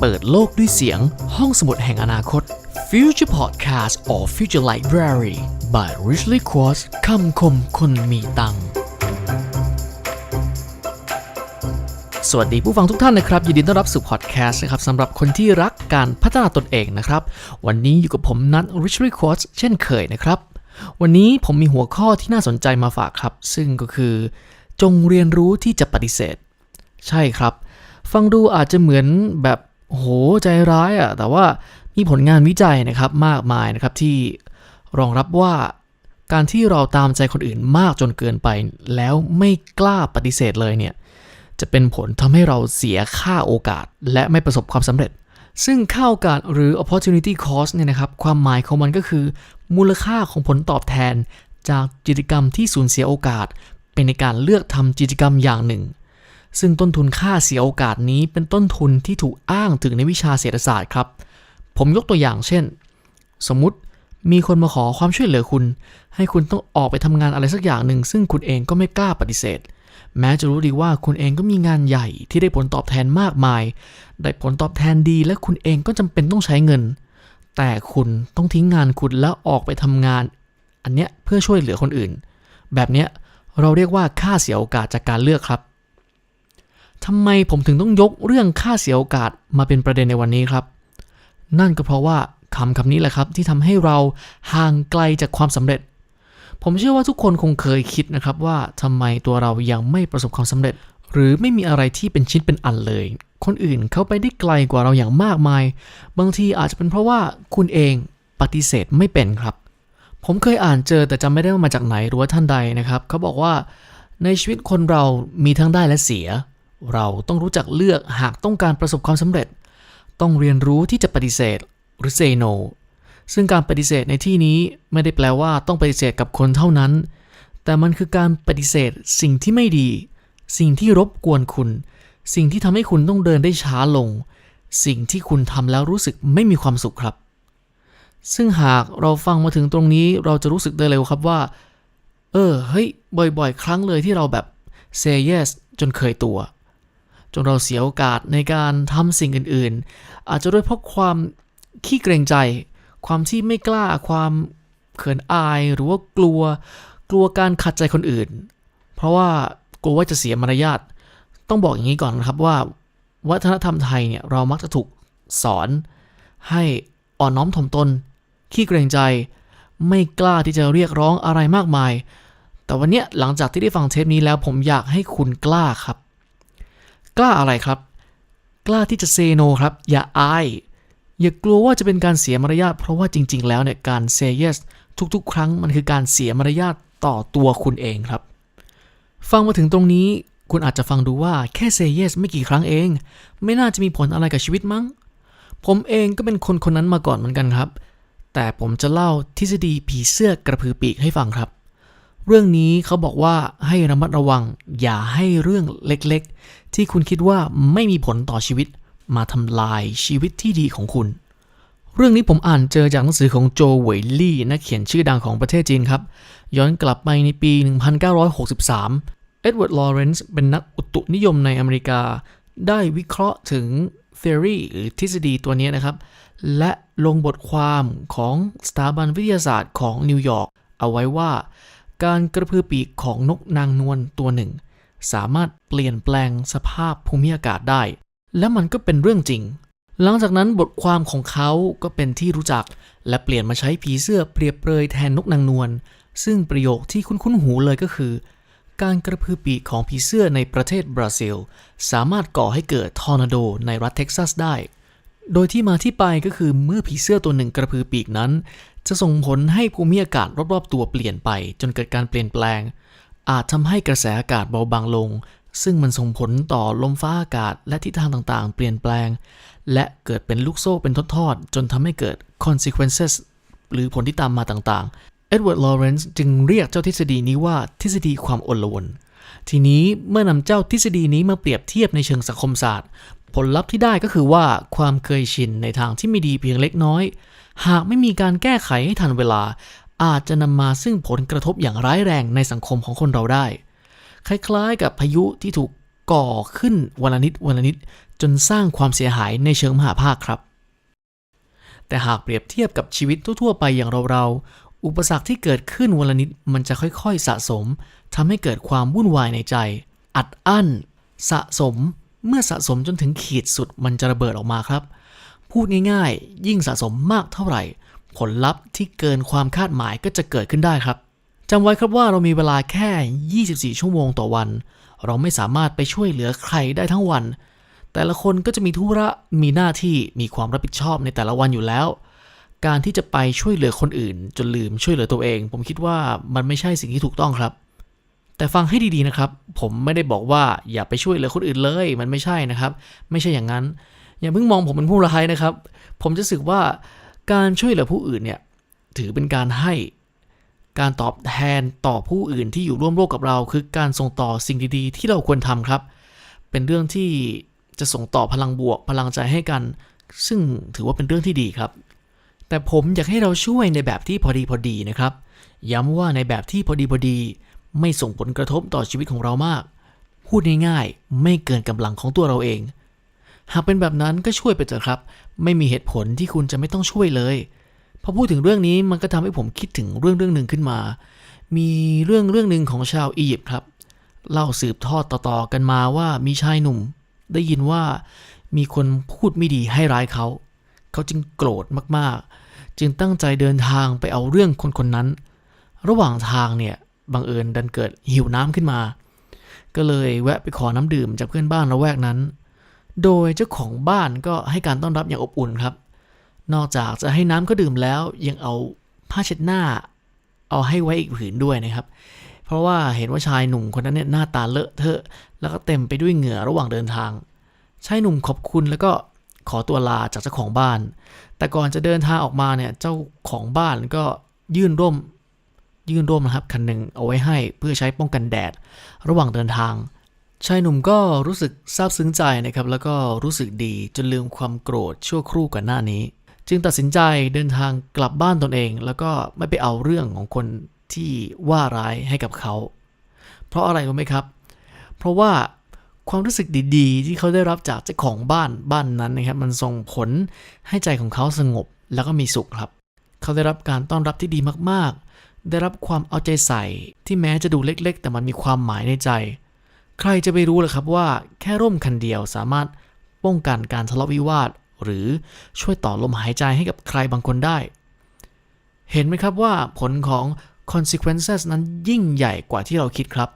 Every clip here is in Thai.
เปิดโลกด้วยเสียง ห้องสมุดแห่งอนาคต Future Podcast or Future Library by Richly Quartz คำคมคนมีตังค์สวัสดีผู้ฟังทุกท่านนะครับ ยินดีต้อนรับสู่พอดแคสต์นะครับสำหรับคนที่รักการพัฒนาตนเองนะครับ วันนี้อยู่กับผมนัท Richly Quartz เช่นเคยนะครับ วันนี้ผมมีหัวข้อที่น่าสนใจมาฝากครับ ซึ่งก็คือ จงเรียนรู้ที่จะปฏิเสธ ใช่ครับ ฟังดูอาจจะเหมือนแบบ โหใจร้ายอะ่ะแต่ว่ามีผลงานวิจัยนะครับมากมายนะครับที่รองรับว่าการที่เราตามใจคนอื่นมากจนเกินไป แล้วไม่กล้าปฏิเสธเลยเนี่ยจะเป็นผลทำให้เราเสียค่าโอกาส และไม่ประสบความสำเร็จ ซึ่งค่าโอกาสหรือ opportunity cost เนี่ยนะครับความหมายของมันก็คือ มูลค่าของผลตอบแทน จากกิจกรรมที่สูญเสียโอกาส เป็นในการเลือกทำกิจกรรมอย่างหนึ่ง ซึ่งต้นทุนค่าเสียโอกาสนี้เป็นต้นทุนที่ถูกอ้างถึงในวิชาเศรษฐศาสตร์ครับ ผมยกตัวอย่างเช่น สมมุติมีคนมาขอความช่วยเหลือคุณ ให้คุณต้องออกไปทำงานอะไรสักอย่างหนึ่ง ซึ่งคุณเองก็ไม่กล้าปฏิเสธ แม้จะรู้ดีว่าคุณเองก็มีงานใหญ่ที่ได้ผลตอบแทนมากมาย ได้ผลตอบแทนดีและคุณเองก็จำเป็นต้องใช้เงิน แต่คุณต้องทิ้งงานคุณแล้วออกไปทำงาน อันเนี้ยเพื่อช่วยเหลือคนอื่น แบบเนี้ยเราเรียกว่าค่าเสียโอกาสจากการเลือกครับ ทำไมผมถึงต้องยกเรื่องค่าเสียโอกาสมาเป็นประเด็นในวันนี้ครับ นั่นก็เพราะว่าคำคำนี้แหละครับที่ทำให้เราห่างไกลจากความสำเร็จ ผมเชื่อว่าทุกคนคงเคยคิดนะครับว่าทำไมตัวเรายังไม่ประสบความสำเร็จ หรือไม่มีอะไรที่เป็นชิ้นเป็นอันเลย คนอื่นเขาไปได้ไกลกว่าเราอย่างมากมาย บางทีอาจจะเป็นเพราะว่าคุณเองปฏิเสธไม่เป็นครับ ผมเคยอ่านเจอแต่จำไม่ได้ว่ามาจากไหนหรือว่าท่านใดนะครับเขาบอกว่าในชีวิตคนเรามีทั้งได้และเสีย เราต้องรู้จักเลือกหากต้องการประสบความสำเร็จ ต้องเรียนรู้ที่จะปฏิเสธหรือ say no ซึ่งการปฏิเสธในที่นี้ไม่ได้แปลว่าต้องปฏิเสธกับคนเท่านั้น แต่มันคือการปฏิเสธสิ่งที่ไม่ดี สิ่งที่รบกวนคุณ สิ่งที่ทำให้คุณต้องเดินได้ช้าลง สิ่งที่คุณทำแล้วรู้สึกไม่มีความสุขครับ ซึ่งหากเราฟังมาถึงตรงนี้เราจะรู้สึกได้เร็วครับว่า เออ เฮ้ย บ่อย ๆ ครั้งเลยที่เราแบบ say yes จนเคยตัว จนเราเสียโอกาสในการทำสิ่งอื่นๆ อาจจะด้วยเพราะความขี้เกรงใจ ความที่ไม่กล้าความเขินอายหรือว่ากลัว กลัวการขัดใจคนอื่น เพราะว่ากลัวว่าจะเสียมารยาทต้องบอกอย่างนี้ก่อนนะครับว่า วัฒนธรรมไทยเนี่ยเรามักจะถูกสอนให้อ่อนน้อมถ่อมตน ขี้เกรงใจ ไม่กล้าที่จะเรียกร้องอะไรมากมาย แต่วันนี้หลังจากที่ได้ฟังเทปนี้แล้วผมอยากให้คุณกล้าครับ กล้าอะไรครับ กล้าที่จะเซโนครับ อย่าอาย อย่ากลัวว่าจะเป็นการเสียมารยาทเพราะว่าจริง ๆ แล้วเนี่ยการ say yes ทุกๆ ครั้งมันคือการเสียมารยาทต่อตัวคุณเองครับ ฟังมาถึงตรงนี้คุณอาจจะฟังดูว่าแค่ say yes ไม่กี่ครั้งเอง ไม่น่าจะมีผลอะไรกับชีวิตมั้ง ผมเองก็เป็นคนคนนั้นมาก่อนเหมือนกันครับ แต่ผมจะเล่าทฤษฎีผีเสื้อกระพือปีกให้ฟังครับ เรื่องนี้เขาบอกว่าให้ระมัดระวังอย่าให้เรื่องเล็ก ที่คุณคิดว่าไม่มีผลต่อชีวิต มาทำลายชีวิตที่ดีของคุณ เรื่องนี้ผมอ่านเจอจากหนังสือของโจเหวยลี่นักเขียนชื่อดังของประเทศจีนครับ ย้อนกลับไปในปี 1963 เอ็ดเวิร์ด ลอเรนซ์ เป็นนักอุตุนิยมในอเมริกา ได้วิเคราะห์ถึง theory หรือทฤษฎีตัวนี้นะครับ และลงบทความของสถาบันวิทยาศาสตร์ของนิวยอร์กเอาไว้ว่า การกระพือปีกของนกนางนวลตัวหนึ่ง สามารถเปลี่ยนแปลงสภาพภูมิอากาศได้ และมันก็เป็นเรื่องจริง หลังจากนั้นบทความของเขาก็เป็นที่รู้จัก และเปลี่ยนมาใช้ผีเสื้อเปรียบเปรยแทนนกนางนวลซึ่งประโยคที่คุ้นๆหูเลยก็คือ การกระพือปีกของผีเสื้อในประเทศบราซิล สามารถก่อให้เกิดทอร์นาโดในรัฐเท็กซัสได้ โดยที่มาที่ไปก็คือเมื่อผีเสื้อตัวหนึ่งกระพือปีกนั้น จะส่งผลให้ภูมิอากาศรอบๆตัวเปลี่ยนไป จนเกิดการเปลี่ยนแปลง อาจทำให้กระแสอากาศเบาบางลง ซึ่งมันส่งผลต่อลมฟ้าอากาศและทิศทางต่างๆ เปลี่ยนแปลง และเกิดเป็นลูกโซ่เป็นทอดๆ จนทำให้เกิด consequences หรือผลที่ตามมาต่างๆ เอ็ดเวิร์ด ลอเรนซ์จึงเรียกเจ้าทฤษฎีนี้ว่าทฤษฎีความอลวน ทีนี้เมื่อนำเจ้าทฤษฎีนี้มาเปรียบเทียบในเชิงสังคมศาสตร์ ผลลัพธ์ที่ได้ก็คือว่าความเคยชินในทางที่ไม่ดีเพียงเล็กน้อย หากไม่มีการแก้ไขให้ทันเวลา อาจจะนำมาซึ่งผลกระทบอย่างร้ายแรงในสังคมของคนเราได้ คล้ายๆ กับพายุที่ถูกก่อขึ้นวันละนิดวันละนิดจนสร้างความเสียหายในเชิงมหาภาคครับ แต่หากเปรียบเทียบกับชีวิตทั่วๆไปอย่างเราๆ อุปสรรคที่เกิดขึ้นวันละนิดมันจะค่อยๆสะสมทำให้เกิดความวุ่นวายในใจ อัดอั้น สะสม เมื่อสะสมจนถึงขีดสุดมันจะระเบิดออกมาครับ พูดง่ายๆ ยิ่งสะสมมากเท่าไหร่ ผลลัพธ์ที่เกินความคาดหมายก็จะเกิดขึ้นได้ครับจำไว้ครับว่าเรามีเวลาแค่ 24 ชั่วโมงต่อวัน เราไม่สามารถไปช่วยเหลือใครได้ทั้งวัน แต่ละคนก็จะมีธุระมีหน้าที่มีความรับผิดชอบในแต่ละวันอยู่แล้ว การที่จะไปช่วยเหลือคนอื่น จนลืมช่วยเหลือตัวเอง ผมคิดว่ามันไม่ใช่สิ่งที่ถูกต้องครับ แต่ฟังให้ดีๆนะครับ ผมไม่ได้บอกว่าอย่าไปช่วยเหลือคนอื่นเลย มันไม่ใช่นะครับ ไม่ใช่อย่างนั้น อย่าเพิ่งมองผมเป็นผู้ร้ายนะครับ ผมจะรู้สึกว่า การช่วยเหลือผู้อื่นเนี่ยถือเป็นการให้การตอบแทนต่อผู้อื่นที่อยู่ร่วมโลกกับเรา คือการส่งต่อสิ่งดีๆ ที่เราควรทำครับ เป็นเรื่องที่จะส่งต่อพลังบวกพลังใจให้กัน ซึ่งถือว่าเป็นเรื่องที่ดีครับ แต่ผมอยากให้เราช่วยในแบบที่พอดีพอดีนะครับ ย้ำว่าในแบบที่พอดีพอดี ไม่ส่งผลกระทบต่อชีวิตของเรามาก พูดง่ายๆไม่เกินกำลังของตัวเราเอง หากเป็นแบบนั้นก็ช่วยไปเถอะครับ ไม่มีเหตุผลที่คุณจะไม่ต้องช่วยเลยพอพูดถึงเรื่องนี้มันก็ทำให้ผมคิดถึงเรื่องเรื่องหนึ่งขึ้นมา มีเรื่องเรื่องหนึ่งของชาวอียิปต์ครับ เล่าสืบทอดต่อๆกันมาว่ามีชายหนุ่ม ได้ยินว่ามีคนพูดไม่ดีให้ร้ายเขา เขาจึงโกรธมากๆ จึงตั้งใจเดินทางไปเอาเรื่องคนคนนั้น ระหว่างทางเนี่ยบังเอิญดันเกิดหิวน้ำขึ้นมา ก็เลยแวะไปขอน้ำดื่มจากเพื่อนบ้านละแวกนั้น โดยเจ้าของบ้านก็ให้การต้อนรับอย่างอบอุ่นครับ นอกจากจะให้น้ำก็ดื่มแล้วยังเอาผ้าเช็ดหน้า เอาให้ไว้อีกผืนด้วยนะครับ เพราะว่าเห็นว่าชายหนุ่มคนนั้นเนี่ยหน้าตาเลอะเทอะแล้วก็เต็มไปด้วยเหงื่อระหว่างเดินทาง ชายหนุ่มขอบคุณแล้วก็ขอตัวลาจากเจ้าของบ้าน แต่ก่อนจะเดินทางออกมาเนี่ยเจ้าของบ้านก็ยื่นร่มยื่นร่มนะครับคันหนึ่งเอาไว้ให้เพื่อใช้ป้องกันแดด ระหว่างเดินทาง ชายหนุ่มก็รู้สึกซาบซึ้งใจนะครับ แล้วก็รู้สึกดีจนลืมความโกรธชั่วครู่ก่อนหน้านี้ จึงตัดสินใจเดินทางกลับบ้านตนเอง แล้วก็ไม่ไปเอาเรื่องของคนที่ว่าร้ายให้กับเขา เพราะอะไรรู้ไหมครับ เพราะว่าความรู้สึกดีๆ ที่เขาได้รับจากเจ้าของบ้านบ้านนั้นนะครับ มันส่งผลให้ใจของเขาสงบแล้วก็มีสุขครับ เขาได้รับการต้อนรับที่ดีมากๆ ได้รับความเอาใจใส่ที่แม้จะดูเล็ก ๆ แต่มันมีความหมายในใจ ใครจะไปรู้ล่ะครับว่าแค่ร่มคันเดียวสามารถป้องกันการทะเลาะวิวาท หรือช่วยต่อลมหายใจให้กับใครบางคนได้ เห็นไหมครับว่าผลของ consequences นั้นยิ่งใหญ่กว่าที่เราคิดครับ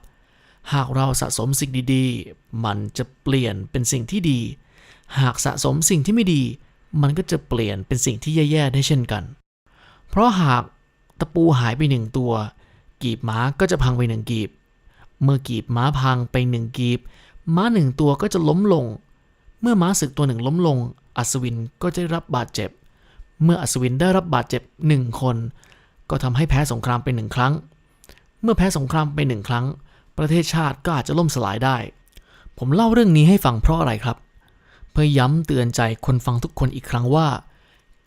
หากเราสะสมสิ่งดีๆ มันจะเปลี่ยนเป็นสิ่งที่ดี หากสะสมสิ่งที่ไม่ดี มันก็จะเปลี่ยนเป็นสิ่งที่แย่ๆได้เช่นกัน เพราะหากตะปูหายไปหนึ่งตัว กีบหมาก็จะพังไปหนึ่งกีบ เมื่อกีบม้าพังไปหนึ่งกีบ ม้าหนึ่งตัวก็จะล้มลง เมื่อม้าศึกตัวหนึ่งล้มลง อัศวินก็จะได้รับบาดเจ็บ เมื่ออัศวินได้รับบาดเจ็บหนึ่งคน ก็ทำให้แพ้สงครามไปหนึ่งครั้ง เมื่อแพ้สงครามไปหนึ่งครั้ง ประเทศชาติก็อาจจะล่มสลายได้ ผมเล่าเรื่องนี้ให้ฟังเพราะอะไรครับ เพื่อย้ำเตือนใจคนฟังทุกคนอีกครั้งว่า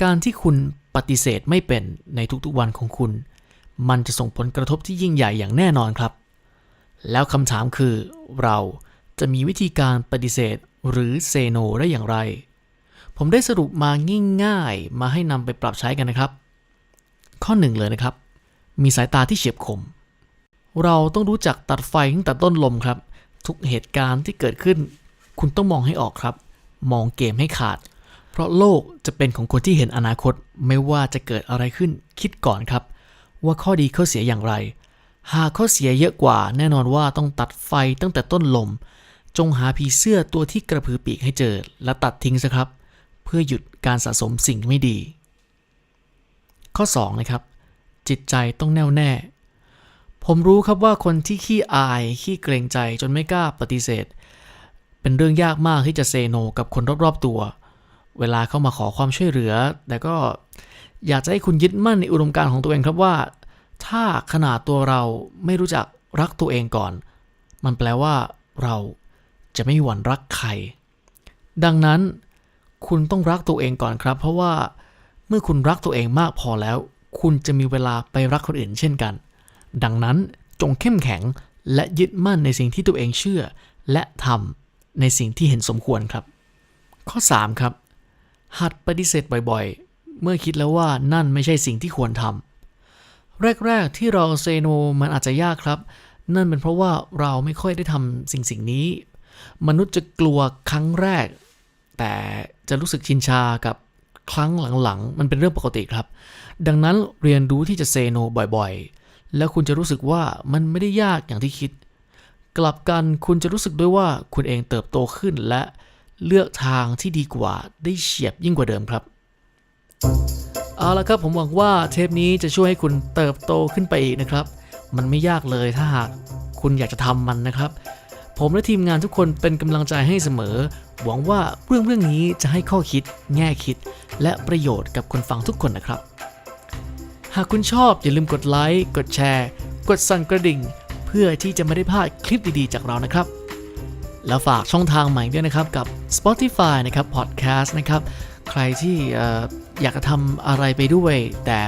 การที่คุณปฏิเสธไม่เป็นในทุกๆวันของคุณ มันจะส่งผลกระทบที่ยิ่งใหญ่อย่างแน่นอนครับ แล้วคำถามคือ เราจะมีวิธีการปฏิเสธหรือเซโนได้อย่างไร ผมได้สรุปมาง่ายๆ มาให้นำไปปรับใช้กันนะครับ ข้อหนึ่งเลยนะครับ มีสายตาที่เฉียบคม เราต้องรู้จักตัดไฟตั้งแต่ต้นลมครับ ทุกเหตุการณ์ที่เกิดขึ้น คุณต้องมองให้ออกครับ มองเกมให้ขาด เพราะโลกจะเป็นของคนที่เห็นอนาคต ไม่ว่าจะเกิดอะไรขึ้น คิดก่อนครับ ว่าข้อดีข้อเสียอย่างไร หากข้อเสียเยอะกว่า แน่นอนว่าต้องตัดไฟตั้งแต่ต้นลม จงหาผีเสื้อตัวที่กระพือปีกให้เจอ และตัดทิ้งซะครับ เพื่อหยุดการสะสมสิ่งไม่ดี ข้อ2นะครับ จิตใจต้องแน่วแน่ ผมรู้ครับว่าคนที่ขี้อาย ขี้เกรงใจจนไม่กล้าปฏิเสธ เป็นเรื่องยากมากที่จะเซโนกับคนรอบๆตัว เวลาเข้ามาขอความช่วยเหลือ แต่ก็อยากจะให้คุณยึดมั่นในอุดมการณ์ของตัวเองครับว่า ถ้าขนาดตัวเราไม่รู้จักรักตัวเองก่อน มันแปลว่า เราจะไม่มีวันรักใคร ดังนั้น คุณต้องรักตัวเองก่อนครับ เพราะว่าเมื่อคุณรักตัวเองมากพอแล้ว คุณจะมีเวลาไปรักคนอื่นเช่นกัน ดังนั้นจงเข้มแข็งและยึดมั่นในสิ่งที่ตัวเองเชื่อ และทำในสิ่งที่เห็นสมควรครับ ข้อ 3 ครับ หัดปฏิเสธบ่อยๆ เมื่อคิดแล้วว่านั่นไม่ใช่สิ่งที่ควรทำ แรก ๆ ที่เราเซโนมันอาจจะยากครับ นั่นเป็นเพราะว่าเราไม่ค่อยได้ทำสิ่งสิ่งนี้ มนุษย์จะกลัวครั้งแรก แต่จะรู้สึกชินชากับครั้งหลังๆ มันเป็นเรื่องปกติครับ ดังนั้นเรียนรู้ที่จะเซโนบ่อยๆ แล้วคุณจะรู้สึกว่ามันไม่ได้ยากอย่างที่คิด กลับกันคุณจะรู้สึกด้วยว่าคุณเองเติบโตขึ้นและเลือกทางที่ดีกว่าได้เฉียบยิ่งกว่าเดิมครับ เอาละครับผมหวังว่าเทปนี้จะช่วยให้คุณเติบโตขึ้นไปอีกนะครับ มันไม่ยากเลยถ้าหากคุณอยากจะทำมันนะครับ ผมและทีมงานทุกคนเป็นกำลังใจให้เสมอ หวังว่าเรื่องเรื่องนี้จะให้ข้อคิด แง่คิด และประโยชน์กับคนฟังทุกคนนะครับ หากคุณชอบอย่าลืมกดไลค์กดแชร์ กดสั่นกระดิ่ง เพื่อที่จะไม่ได้พลาดคลิปดีๆ จากเรานะครับแล้วฝากช่องทางใหม่ด้วยนะครับกับ Spotify นะครับ Podcast นะครับ ใครที่ อยากจะทำอะไรไปด้วย แต่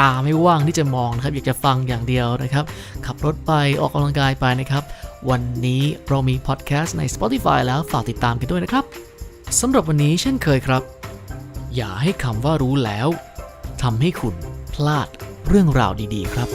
ตาไม่ว่างที่จะมองนะครับ อยากจะฟังอย่างเดียวนะครับ ขับรถไปออกกำลังกายไปนะครับ วันนี้เรามีพอดแคสต์ใน Spotify แล้วฝากติดตามกันด้วยนะครับสำหรับวันนี้เช่นเคยครับ อย่าให้คำว่ารู้แล้วทำให้คุณพลาดเรื่องราวดีๆ ครับ